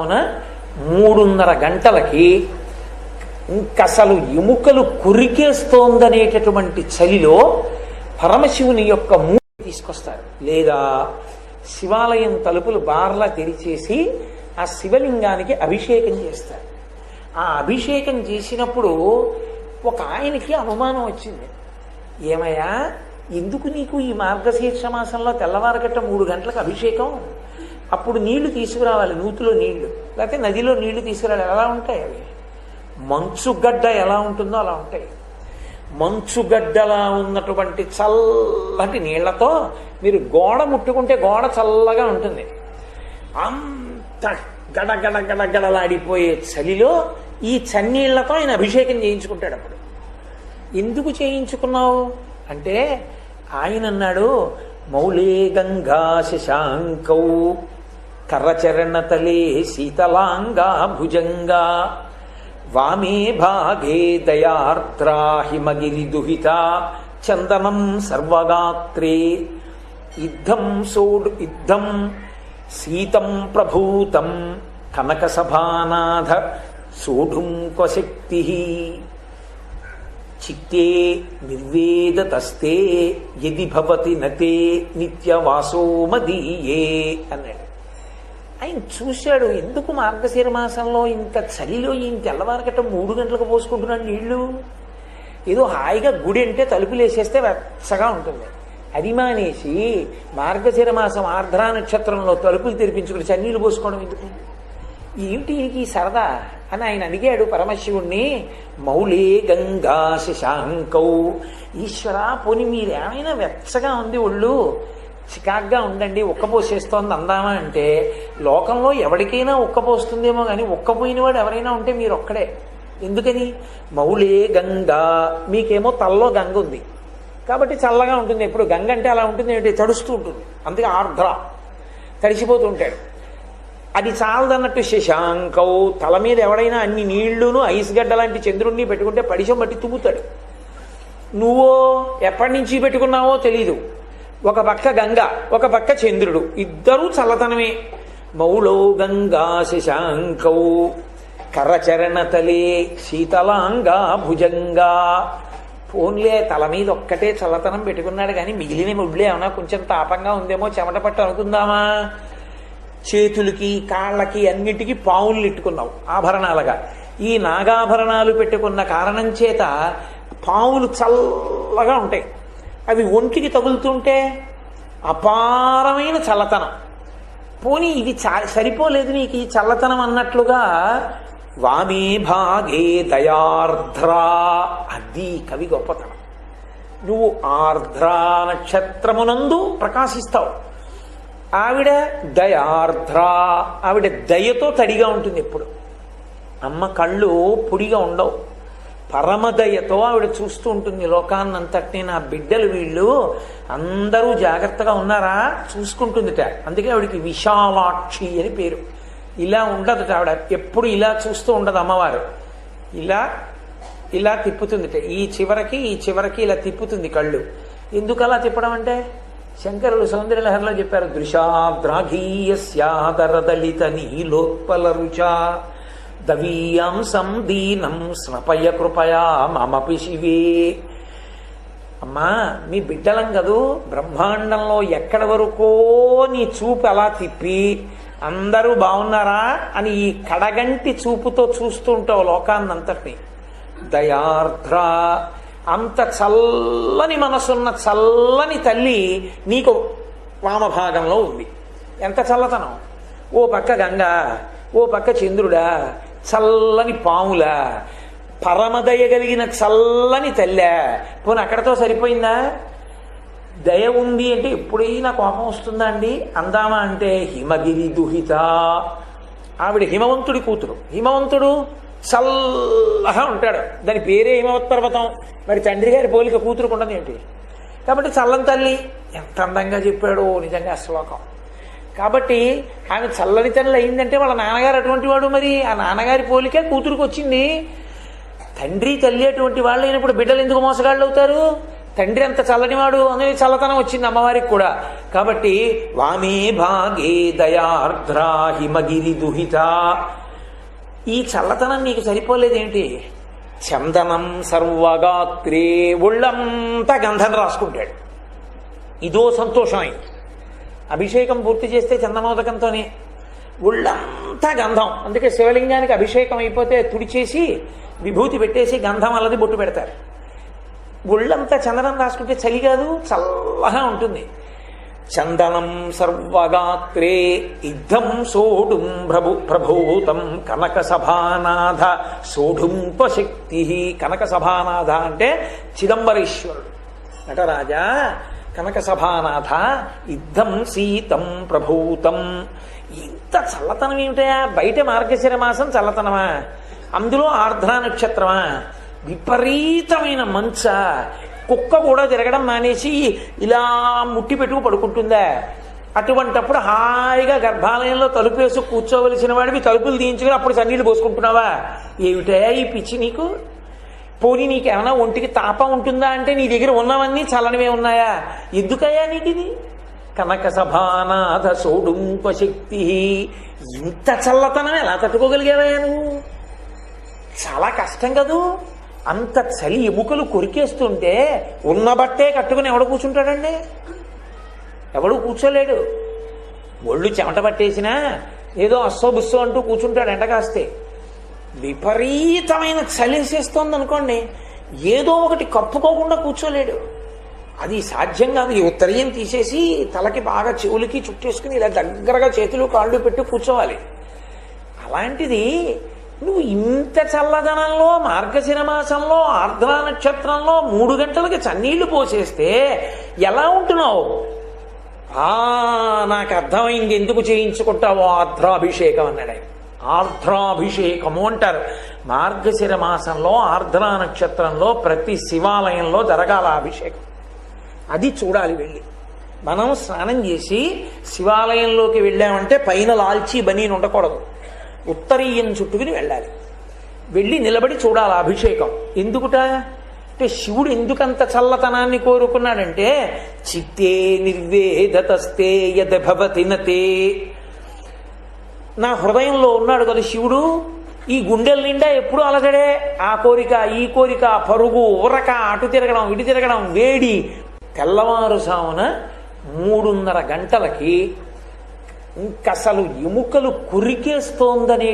అవున మూడున్నర గంటలకి ఇంకసలు ఎముకలు కురికేస్తోందనేటటువంటి చలిలో పరమశివుని యొక్క మూడు తీసుకొస్తారు. లేదా శివాలయం తలుపులు బార్లా తెరిచేసి ఆ శివలింగానికి అభిషేకం చేస్తారు. ఆ అభిషేకం చేసినప్పుడు ఒక ఆయనకి అనుమానం వచ్చింది. ఏమయ్యా ఎందుకు నీకు ఈ మార్గశీర్ష మాసంలో తెల్లవారగట్ట మూడు గంటలకు అభిషేకం? అప్పుడు నీళ్ళు తీసుకురావాలి నూతిలో నీళ్ళు. లేకపోతే నదిలో నీళ్ళు తీసుకురావాలి ఎలా ఉంటాయి అవి. మంచుగడ్డ ఎలా ఉంటుందో అలా ఉంటాయి. మంచుగడ్డలా ఉన్నటువంటి చల్లటి నీళ్ళతో మీరు గోడ ముట్టుకుంటే గోడ చల్లగా ఉంటుంది. అంత గడగడ గడగడలాడిపోయే చలిలో ఈ చన్నీళ్ళతో ఆయన అభిషేకం చేయించుకుంటాడు అప్పుడు. ఎందుకు చేయించుకున్నావు? అంటే ఆయన అన్నాడు మౌళే గంగా శశాంకౌ కర్రచరణతలే శీతలాంగా భుజంగా. వామే భాగే దయార్ద్రా దుహిత చందనం సర్వగాత్రే. ఇద్దం సోడు ఇద్దం సీతం ప్రభూతం కనక సభానాథ సోఢుం క్వశక్తి. చిత్తే నిర్వేదతస్తే యది భవతి నతే నిత్యవాసో మదీయే అన్నాడు. ఆయన చూశాడు. ఎందుకు మార్గశిర మాసంలో ఇంత చలిలో ఈ తెల్లవారకట్ట మూడు గంటలకు పోసుకుంటున్నాడు నీళ్ళు ఏదో హాయిగా గుడి అంటే తలుపులు వేసేస్తే వెచ్చగా ఉంటుంది. అది మానేసి మార్గశిర మాసం ఆర్ద్రా నక్షత్రంలో తలుపులు తెరిపించుకుని చన్నీళ్ళు పోసుకోవడం ఎందుకు? ఏమిటి ఈయనకి ఈ సరదా? అని ఆయన అడిగాడు పరమశివుణ్ణి. మౌలే గంగా శశాంకౌ. ఈశ్వర పోని మీరేమైనా వెచ్చగా ఉంది ఒళ్ళు? చికాగ్గా ఉండండి ఉక్కపోసేస్తోంది అందామా అంటే లోకంలో ఎవరికైనా ఉక్కపోస్తుందేమో కానీ ఉక్కపోయిన వాడు ఎవరైనా ఉంటే మీరు ఒక్కడే. ఎందుకని? మౌలే గంగా. మీకేమో తల్లో గంగ ఉంది. కాబట్టి చల్లగా ఉంటుంది. ఎప్పుడు గంగ అంటే అలా ఉంటుంది ఏంటి? తడుస్తూ ఉంటుంది. అందుకే ఆర్ద్ర. తడిసిపోతూ ఉంటాడు. అది చాలదన్నట్టు శశాంకౌ తల మీద ఎవడైనా అన్ని నీళ్ళును ఐస్ గడ్డ లాంటి చంద్రుణ్ణి పెట్టుకుంటే పడిశం బట్టి తుమ్ముతాడు. నువ్వో ఎప్పటి నుంచి పెట్టుకున్నావో తెలీదు. ఒక పక్క గంగ ఒక పక్క చంద్రుడు. ఇద్దరూ చల్లతనమే. మౌళౌ గంగా శశాంకౌ కర్రచరణ తలే శీతలాంగా భుజంగా. ఫోన్లే తల మీద ఒక్కటే చల్లతనం పెట్టుకున్నాడు కానీ మిగిలిన ముడ్లే ఏమన్నా కొంచెం తాపంగా ఉందేమో చెమట పట్టు అనుకుందామా? చేతులకి కాళ్ళకి అన్నిటికీ పావులు ఇట్టుకున్నావు ఆభరణాలుగా. ఈ నాగాభరణాలు పెట్టుకున్న కారణం చేత పావులు చల్లగా ఉంటాయి. అవి ఒంటికి తగులుతుంటే అపారమైన చల్లతనం. పోనీ ఇది సరిపోలేదు నీకు ఈ చల్లతనం అన్నట్లుగా వామే భాగే దయార్ద్రా అది కవి గొప్పతనం. నువ్వు ఆర్ద్రా నక్షత్రమునందు ప్రకాశిస్తావు. ఆవిడ దయార్ద్రా ఆవిడ దయతో తడిగా ఉంటుంది ఎప్పుడు. అమ్మ కళ్ళు పొడిగా ఉండవు. పరమదయతో ఆవిడ చూస్తూ ఉంటుంది లోకాన్నంతటిని. నా బిడ్డలు వీళ్ళు అందరూ జాగ్రత్తగా ఉన్నారా? చూసుకుంటుందిట. అందుకే ఆవిడికి విశాలాక్షి అని పేరు. ఇలా ఉండదుట ఆవిడ. ఎప్పుడు ఇలా చూస్తూ ఉండదు అమ్మవారు. ఇలా ఇలా తిప్పుతుందిట. ఈ చివరకి ఈ చివరకి ఇలా తిప్పుతుంది కళ్ళు. ఎందుకు అలా తిప్పడం అంటే? శంకరులు సౌందర్యలహరిలో చెప్పారు దృశాద్రాఘీయస్యాదరదలిత నీలోత్పల రుచా. దవీయాంసం దీనం స్నపయ కృపయా మమపి శివే. అమ్మా మీ బిడ్డలం కదూ బ్రహ్మాండంలో ఎక్కడ వరకో నీ చూపు అలా తిప్పి అందరూ బాగున్నారా అని ఈ కడగంటి చూపుతో చూస్తుంటావు లోకాన్నంతటి దయార్ద్ర అంత చల్లని మనసున్న చల్లని తల్లి నీకు వామభాగంలో ఉంది. ఎంత చల్లతనం? ఓ పక్క గంగా ఓ పక్క చంద్రుడా చల్లని పాములా పరమదయ కలిగిన చల్లని తల్లె. పోనీ అక్కడతో సరిపోయిందా? దయ ఉంది అంటే ఎప్పుడైనా కోపం వస్తుందా అండి? అందామా అంటే హిమగిరి దుహిత. ఆవిడ హిమవంతుడి కూతురు. హిమవంతుడు చల్లగా ఉంటాడు. దాని పేరే హిమవత్ పర్వతం మరి తండ్రి గారి పోలిక కూతురుకుండదు ఏంటి? కాబట్టి చల్లని తల్లి ఎంత అందంగా చెప్పాడో నిజంగా శ్లోకం కాబట్టి ఆమె చల్లని తల్లి అయిందంటే వాళ్ళ నాన్నగారు అటువంటి వాడు మరి. ఆ నాన్నగారి పోలికే కూతురుకు వచ్చింది. తండ్రి తల్లి అటువంటి వాళ్ళు అయినప్పుడు బిడ్డలు ఎందుకు మోసగాళ్ళు అవుతారు? తండ్రి అంత చల్లనివాడు అనేది చల్లతనం వచ్చింది అమ్మవారికి కూడా. కాబట్టి వామే భాగే దయార్ద్రా హిమగిరి దుహిత. ఈ చల్లతనం నీకు సరిపోలేదేంటి చందనం సర్వగాత్రే ఒళ్ళంతా గంధం రాసుకుంటాడు. ఇదో సంతోషం అయింది అభిషేకం పూర్తి చేస్తే చందనోదకంతోనే ఒళ్ళంతా గంధం. అందుకే శివలింగానికి అభిషేకం అయిపోతే తుడిచేసి విభూతి పెట్టేసి గంధం అల్లది బొట్టు పెడతారు. ఒళ్ళంతా చందనం రాసుకుంటే చలి కాదు చల్లగా ఉంటుంది. చందనం సర్వగాత్రే ఇద్దం సోడుం ప్రభు ప్రభూతం కనక సభానాథ సోఢుంపశక్తి కనక సభానాథ అంటే చిదంబరేశ్వరుడు. నటరాజా కనక సభానాథ ఇద్దం సీతం ప్రభూతం. ఇంత చల్లతనం ఏమిటయా బయట మార్గశిర మాసం చల్లతనమా? అందులో ఆర్ద్ర నక్షత్రమా? విపరీతమైన మంచ. కుక్క కూడా తిరగడం మానేసి ఇలా ముట్టి పెట్టుకు పడుకుంటుందా? అటువంటప్పుడు హాయిగా గర్భాలయంలో తలుపేసి కూర్చోవలసిన వాడివి తలుపులు తీయించుకుని అప్పుడు సన్నీళ్ళు పోసుకుంటున్నావా? ఏమిటయా ఈ పిచ్చి నీకు? పోనీ నీకేమైనా ఒంటికి తాపం ఉంటుందా అంటే నీ దగ్గర ఉన్నవన్నీ చల్లనివే ఉన్నాయా? ఎందుకయ్యా నీటిది కనక సభానాథ సోడుంప శక్తి. ఇంత చల్లతనం ఎలా తట్టుకోగలిగావయ్యా నువ్వు? చాలా కష్టం కదూ. అంత చలి ఎముకలు కొరికేస్తుంటే ఉన్న బట్టే కట్టుకుని ఎవడు కూర్చుంటాడండి? ఎవడు కూర్చోలేడు. ఒళ్ళు చెమట పట్టేసినా ఏదో అస్సో బుస్సో అంటూ కూర్చుంటాడు ఎండ కాస్తే. విపరీతమైన చలిసేస్తోంది అనుకోండి ఏదో ఒకటి కప్పుకోకుండా కూర్చోలేడు. అది సాధ్యం కాదు. ఈ ఉత్తరీయం తీసేసి తలకి బాగా చెవులకి చుట్టేసుకుని ఇలా దగ్గరగా చేతులు కాళ్ళు పెట్టి కూర్చోవాలి. అలాంటిది నువ్వు ఇంత చల్లదనంలో మార్గశిర మాసంలో ఆర్ద్ర నక్షత్రంలో మూడు గంటలకి చన్నీళ్ళు పోసేస్తే ఎలా ఉంటున్నావు? ఆ నాకు అర్థమైంది. ఎందుకు చేయించుకుంటావో ఆర్ద్రాభిషేకం అన్నాడు ఆయన. ఆర్ద్రాభిషేకము అంటారు. మార్గశిర మాసంలో ఆర్ద్రా నక్షత్రంలో ప్రతి శివాలయంలో జరగాల అభిషేకం. అది చూడాలి వెళ్ళి. మనం స్నానం చేసి శివాలయంలోకి వెళ్ళామంటే పైన లాల్చి బనీని ఉండకూడదు. ఉత్తరీయం చుట్టుకుని వెళ్ళాలి. వెళ్ళి నిలబడి చూడాలి అభిషేకం. ఎందుకుట? అంటే శివుడు ఎందుకంత చల్లతనాన్ని కోరుకున్నాడంటే చిత్తే నిర్వేదతస్తే యదభవతి నతే. నా హృదయంలో ఉన్నాడు కదా శివుడు. ఈ గుండెల నిండా ఎప్పుడు అలగడే ఆ కోరిక ఈ కోరిక పరుగు ఉరక అటు తిరగడం ఇటు తిరగడం వేడి. తెల్లవారుసామున మూడున్నర గంటలకి ఇంకసలు ఎముకలు కురికేస్తోందనే